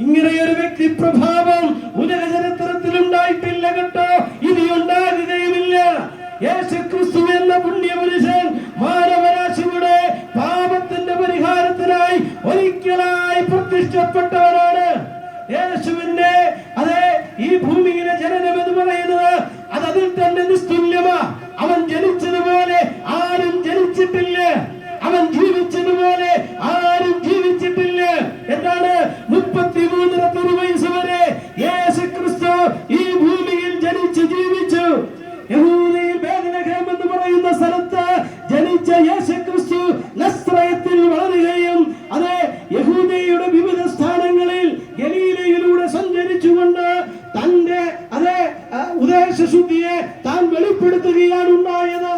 ഇങ്ങനെയൊരു വ്യക്തി പ്രഭാവം ഉലക ചരിത്രത്തിൽ ഉണ്ടായിട്ടില്ല കേട്ടോ. ഇനി ഉണ്ടാകുകയുമില്ല. യേശു ക്രിസ്തു എന്ന പുണ്യപുരുഷൻ മാനവരാശിയുടെ പാപത്തിന്റെ പരിഹാരത്തിനായി ഒരിക്കലായി പ്രതിഷ്ഠപ്പെട്ടവനാണ്. യേശുവിന്റെ യേശു ക്രിസ്തു വളരുകയും അതെ യഹൂദയുടെ വിവിധ സ്ഥാനങ്ങളിൽ ഗലീലയിലൂടെ സഞ്ചരിച്ചുകൊണ്ട് തന്റെ അതെ ഉദ്ദേശശുദ്ധിയെ താൻ വെളിപ്പെടുത്തുകയാണ് ഉണ്ടായത്.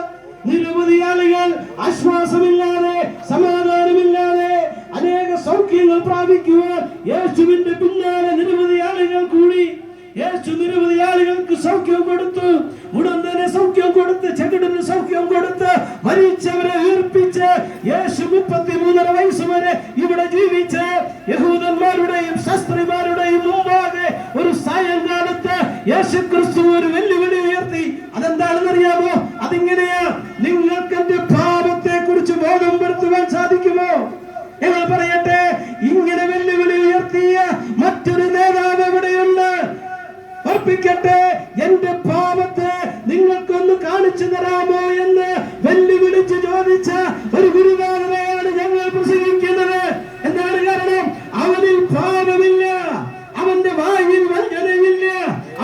നിരവധി ആളുകൾ ആശ്വാസമില്ലാതെ സമാധാനമില്ലാതെ അനേക സൗഖ്യങ്ങൾ പ്രാപിക്കുവാൻ യേശുവിന്റെ പിന്നാലെ നിരവധി ആളുകൾ കൂടി. യേശു സൗഖ്യം കൊടുത്തു. ഉടന്തനെ സൗഖ്യം കൊടുത്ത് ചെകിടിന് സൗഖ്യം കൊടുത്ത് മരിച്ചവരെ ഉയർപ്പിച്ച് യേശു മുപ്പത്തിമൂന്നര വയസ്സ് വരെ ഇവിടെ ജീവിച്ച് യഹൂദന്മാരുടെയും ശാസ്ത്രിമാരുടെയും മുമ്പാകെ ഒരു സായങ്കാലത്ത് യേശു ക്രിസ്തു ഒരു വെല്ലുവിളി കാണിച്ചു തരാമോ എന്ന് വെല്ലുവിളിച്ച് ചോദിച്ച ഒരു ഗുരുനാഥനെയാണ് ഞങ്ങൾ പ്രസംഗിക്കുന്നത്. എന്താണ് കാരണം? അവനിൽ പാപമില്ല അവന്റെ വായിൽ വഞ്ചനയില്ല.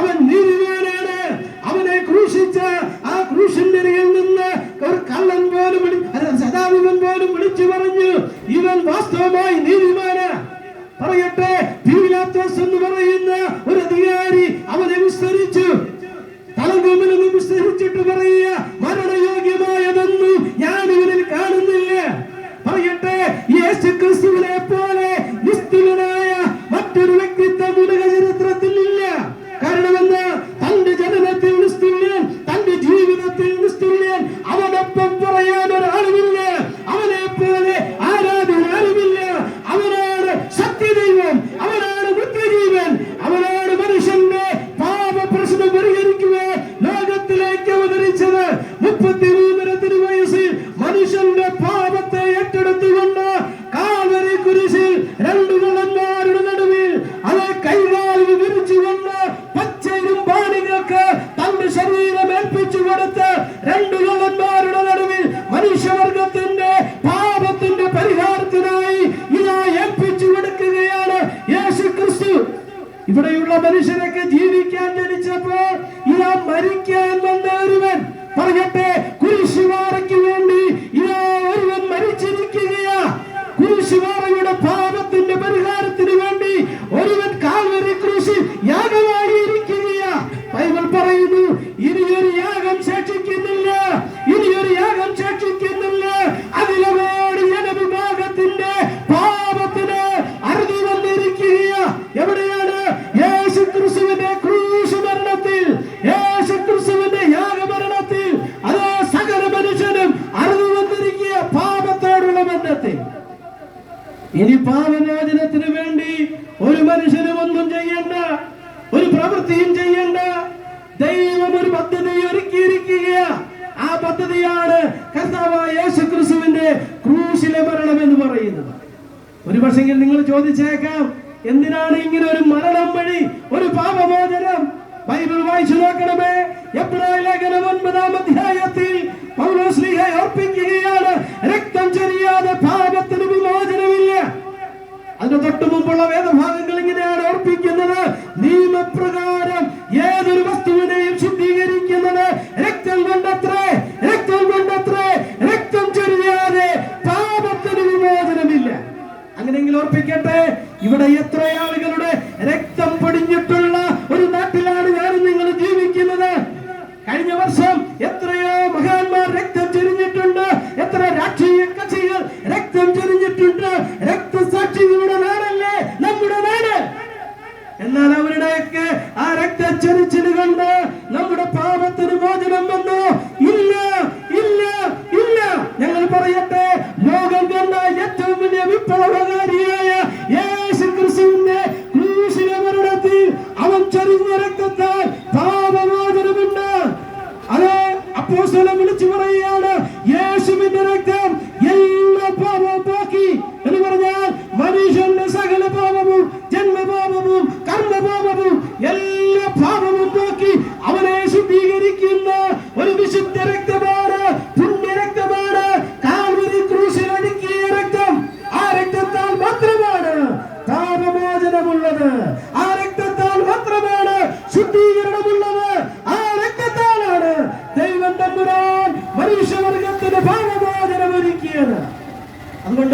അവൻ നീതിമാനാണ്. അവനെ ക്രൂശിച്ച ആ ക്രൂശിന്റെ നിന്ന് ഒരു കള്ളൻ പോലും സദാവിവൻ പോലും വിളിച്ചു പറഞ്ഞു ഇവൻ വാസ്തവമായി നീതിമാന. പറയട്ടെ എന്ന് പറയുന്ന ഇവിടെയുള്ള മനുഷ്യരൊക്കെ ജീവിക്കാൻ ജനിച്ചപ്പോൾ ഇതാ മരിക്കാൻ വന്ന ഒരുവൻ പറയട്ടെ ഇനി പാപമോചനത്തിന് വേണ്ടി ഒരു മനുഷ്യനും ഒന്നും ചെയ്യണ്ട ഒരു പ്രവൃത്തിയും ചെയ്യണ്ട. ദൈവം ഒരു പദ്ധതി ഒരുക്കിയിരിക്കുക ആ പദ്ധതിയാണ് കർത്താവായ ക്രൂശിലെ മരണം എന്ന് പറയുന്നത്. ഒരു പക്ഷെങ്കിൽ നിങ്ങൾ ചോദിച്ചേക്കാം എന്തിനാണ് ഇങ്ങനെ ഒരു മരണം വഴി ഒരു പാപമോചനം ബൈബിൾ വായിച്ചു നോക്കണമേ. എബ്രായ ലേഖനം ഒൻപതാം അധ്യായത്തിൽ പൗലോസ്ലിഹ അർപ്പിക്കുകയാണ് രക്തം ചൊരിയാതെ പാപത്തിന് തൊട്ട് മുമ്പുള്ള വേദഭാഗങ്ങൾ ഇങ്ങനെയാണ് ഓർപ്പിക്കുന്നത്. നിയമപ്രകാരം ഏതൊരു വസ്തുവിനെയും ശുദ്ധീകരിക്കുന്നത്? രക്തം കൊണ്ടത്രേ രക്തം കൊണ്ടത്രേ രക്തം ചൊരിയാതെ പാപത്തിന് വിമോചനമില്ല. അങ്ങനെയെങ്കിൽ ഓർപ്പിക്കട്ടെ ഇവിടെ എത്ര ആളുകളുടെ രക്തം പൊടിഞ്ഞിട്ടുള്ള ഒരു നാട്ടിലാണ് ഞാൻ നിങ്ങൾ ജീവിക്കുന്നത്. കഴിഞ്ഞ വർഷം എത്രയോ മഹാന്മാർ രക്തം ചൊരിഞ്ഞിട്ടുണ്ട്. എത്ര രാഷ്ട്രീയ കക്ഷികൾ രക്തം ചൊരിഞ്ഞിട്ടുണ്ട്. രക്തസാക്ഷികളുടെ എന്നാൽ അവരുടെയൊക്കെ ആ രക്തച്ചൊരിച്ചിൽ കണ്ട് നമ്മുടെ പാപത്തിന് മോചനം വന്നു. ഇല്ല ഇല്ല ഇല്ല. ഞങ്ങൾ പറയട്ടെ ലോകം കണ്ട ഏറ്റവും വലിയ